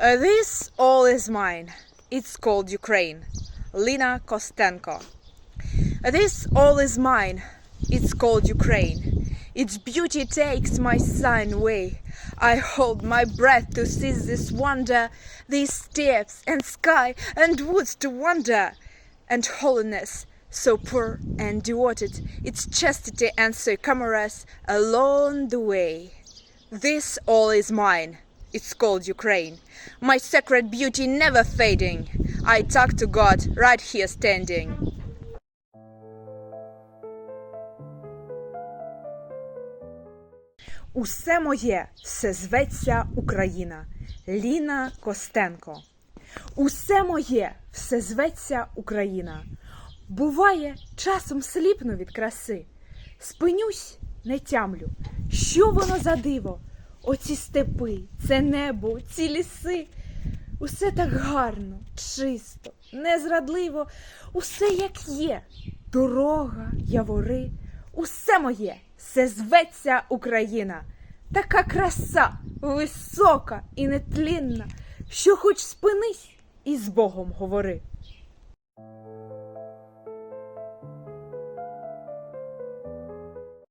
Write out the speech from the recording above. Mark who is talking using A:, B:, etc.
A: Uh, this all is mine. It's called Ukraine. Lina Kostenko. Uh, This all is mine. It's called Ukraine. Its beauty takes my sign away. I hold my breath to seize this wonder, these steppes and sky and woods to wander, and holiness so pure and devoted, its chastity and so clamorous along the way. This all is mine. It's called Ukraine. My sacred beauty never fading. I talk to God right here standing. Усе моє, все зветься Україна. Ліна Костенко. Усе моє, все зветься Україна. Буває, часом сліпну від краси. Спинюсь, не тямлю. Що воно за диво? Оці степи, це небо, ці ліси. Усе так гарно, чисто, незрадливо, усе як є. Дорога, явори, усе моє, все зветься Україна. Така краса, висока і нетлінна, що хоч спинись і з Богом говори.